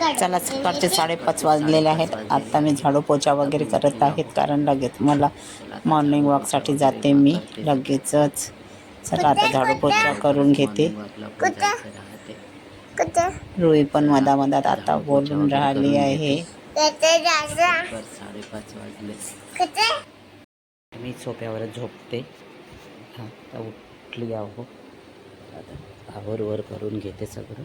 चला सकाळचे साडेपाच वाजलेले आहेत. आता मी झाडू पोछा वगैरे करत आहेत कारण लगेच मला मॉर्निंग वॉकसाठी जाते मी. लगेचच चला आता झाडू पोछा करून घेते. रुई पण मधामधात आता बोलून राहिली आहे. साडेपाच वाजले मी सोफ्यावर झोपते. हा, आता उठली आहो. आता आवर वर करून घेते सगळं.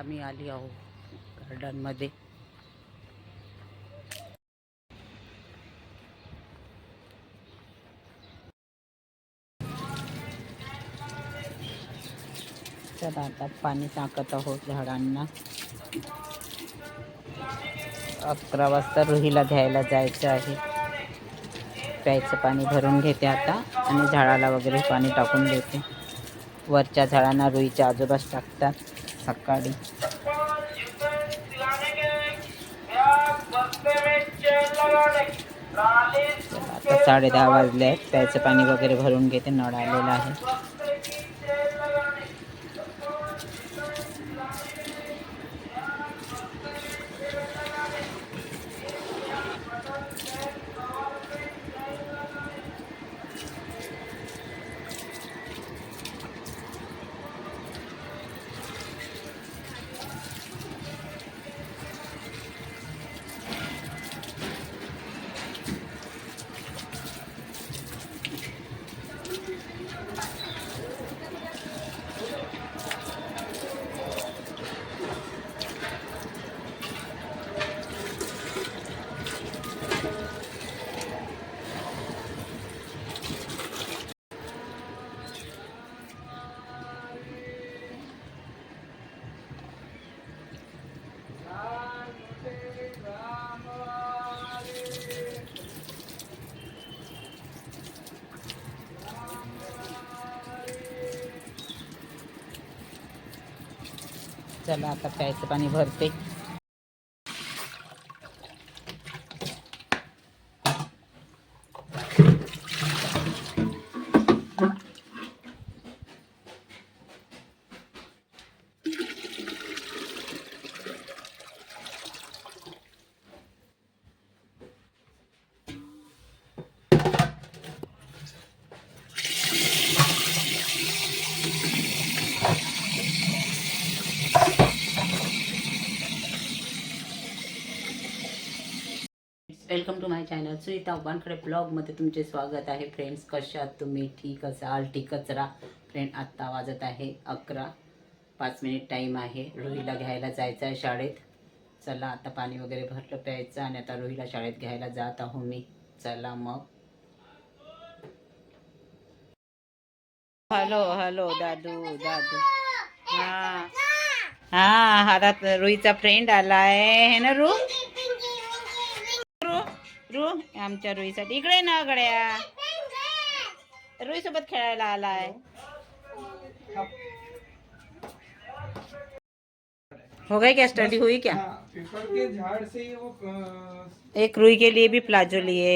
आता मी आली आहो गार्डनमध्ये तर आता पाणी टाकत आहोत झाडांना. अकरा वाजता रुहीला घ्यायला जायचं आहे. प्यायचं पाणी भरून घेते आता आणि झाडाला वगैरे पाणी टाकून देते. वरच्या झाडांना रुईच्या आजोबाच टाकतात. सकाळी. आता साडे दहा वाजले आहेत. प्यायचं पाणी वगैरे भरून घेते. नळ आलेला आहे. चला आता प्यायचं पाणी भरते. Welcome to my channel Sunita उबानकडे ब्लॉगमध्ये तुमचे स्वागत आहे. फ्रेंड्स कशा आहात तुम्ही? ठीक असाल ठीकच राहा फ्रेंड आत्ता वाजत आहे अकरा. पाच मिनिट टाईम आहे. रोहीला घ्यायला जायचं आहे शाळेत. चला आता पाणी वगैरे भरलं प्यायचं आणि आता रोहीला शाळेत घ्यायला जात आहो मी. चला मग. हॅलो हॅलो दादू दादू. हा. हा हातात रुईचा फ्रेंड आलाय. है ना रू? आमच्या रुईसाठी. इकडे ना गड्या. रुई सोबत खेळायला आलाय. हो गई क्या? स्टडी हुई क्या? हाँ, पीपल के झाड़ से वो एक रुई के लिए भी प्लाजो लिए.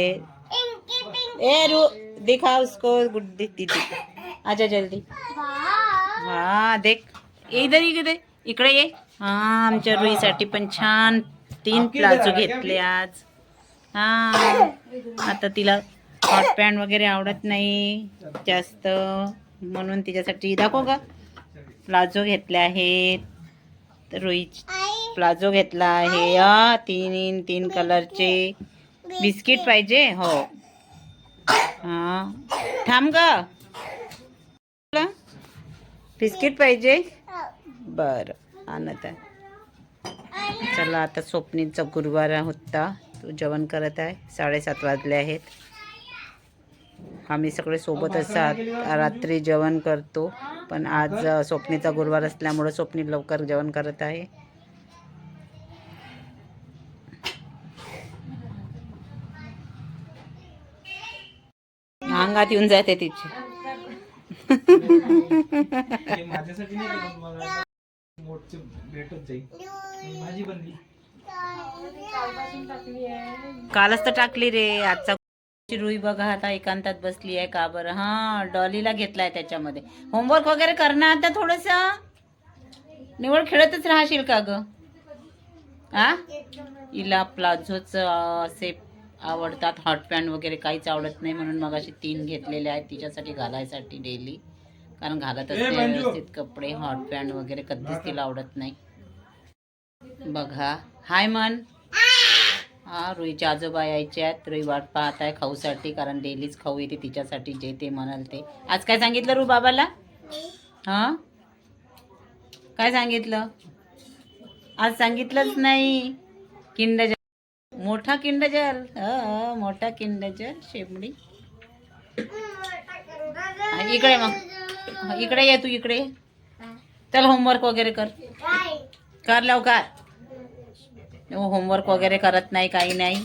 ए रू दिखा उसको गुड्डी दीदी आजा जल्दी. हाँ देख. इधर इकडे इकडे ये? हा आमच्या रुईसाठी पण छान तीन प्लाझो घेतले आज. हा. आता तिला हॉट पॅन्ट वगैरे आवडत नाही जास्त. म्हणून तिच्यासाठी दाखव का प्लाझो घेतले आहेत. तर रुई प्लाझो घेतला आहे. तीन तीन कलरचे बिस्किट पाहिजे? हो. हां. थांब ग. बिस्किट पाहिजे? बरं. आणत आहे. चला आता स्वप्नीचा गुरुवार होता. जेवण करत आहे. साडेसात वाजले आहेत. आम्ही सगळे सोबतच रात्री जेवण करतो. पण आज स्वप्नीचा गुरुवार असल्यामुळं स्वप्नी लवकर जेवण करत आहे. अंगात येऊन जाते तिची. माझ्यासाठी नाही भेटत जाईल. भाजी बनली कालच तर टाकली रे. आजचा रुई बघा आता एकांतात बसली आहे का बरं? हा डॉलीला घेतलाय त्याच्यामध्ये. होमवर्क वगैरे करणार आता थोडस? निवड खेळतच राहशील का ग? आ? हिला प्लाझोच असे आवडतात. हॉट पॅन्ट वगैरे काहीच आवडत नाही म्हणून मग असे तीन घेतलेले आहेत. तिच्यासाठी घालायसाठी डेली कारण घालत असते. व्यवस्थित कपडे. हॉट पॅन्ट वगैरे कधीच तिला आवडत नाही. बघा. हाय मन. हा रुईचे आजोबा यायचे आहेत. रुई वाट पाहत आहे खाऊसाठी कारण डेलीच खाऊ येते. तिच्यासाठी जे ते म्हणाल ते. आज काय सांगितलं रू बाबाला? हा? काय सांगितलं? आज सांगितलंच नाही. किंडजल मोठा किंडजल हा मोठा किंडजल शेपडी इकडे मग. इकडे ये तू इकडे. चल होमवर्क वगैरे कर. कर लवकर. होमवर्क वगैरे करत नाही काही नाही.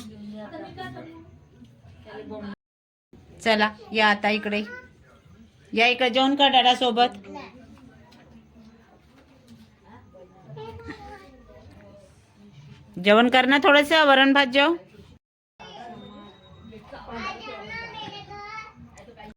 चला या आता इकडे. या इकडे जेवण कर डॅडा सोबत. जेवण कर ना थोडस वरण भात जेव.